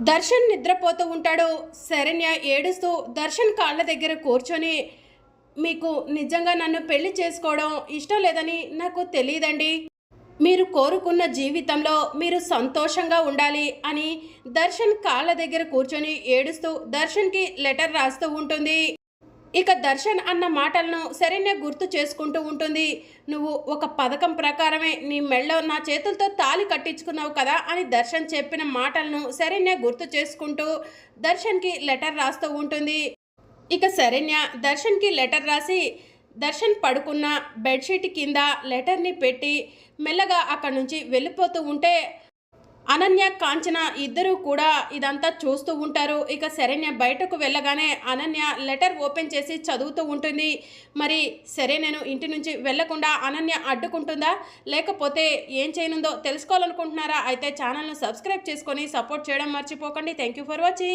దర్శన్ నిద్రపోతూ ఉంటాడు. శరణ్య ఏడుస్తూ దర్శన్ కాళ్ళ దగ్గర కూర్చొని మీకు నిజంగా నన్ను పెళ్ళి చేసుకోవడం ఇష్టం లేదని నాకు తెలియదండి. మీరు కోరుకున్న జీవితంలో మీరు సంతోషంగా ఉండాలి అని దర్శన్ కాళ్ళ దగ్గర కూర్చొని ఏడుస్తూ దర్శన్కి లెటర్ రాస్తూ ఉంటుంది. ఇక దర్శన్ అన్న మాటలను శరణ్య గుర్తు చేసుకుంటూ ఉంటుంది. నువ్వు ఒక పథకం ప్రకారమే నీ మెళ్ళో నా చేతులతో తాళి కట్టించుకున్నావు కదా అని దర్శన్ చెప్పిన మాటలను శరణ్య గుర్తు చేసుకుంటూ దర్శన్కి లెటర్ రాస్తూ ఉంటుంది. ఇక శరణ్య దర్శన్కి లెటర్ రాసి దర్శన్ పడుకున్న బెడ్షీట్ కింద లెటర్ని పెట్టి మెల్లగా అక్కడి నుంచి వెళ్ళిపోతూ ఉంటే అనన్య కాంచన ఇద్దరూ కూడా ఇదంతా చూస్తూ ఉంటారు. ఇక శరణ్య బయటకు వెళ్ళగానే అనన్య లెటర్ ఓపెన్ చేసి చదువుతూ ఉంటుంది. మరి సరే నేను ఇంటి నుంచి వెళ్ళకుండా అనన్య అడ్డుకుంటుందా? లేకపోతే ఏం చేయనుందో తెలుసుకోవాలనుకుంటున్నారా? అయితే ఛానల్ను సబ్స్క్రైబ్ చేసుకొని సపోర్ట్ చేయడం మర్చిపోకండి. Thank you for watching.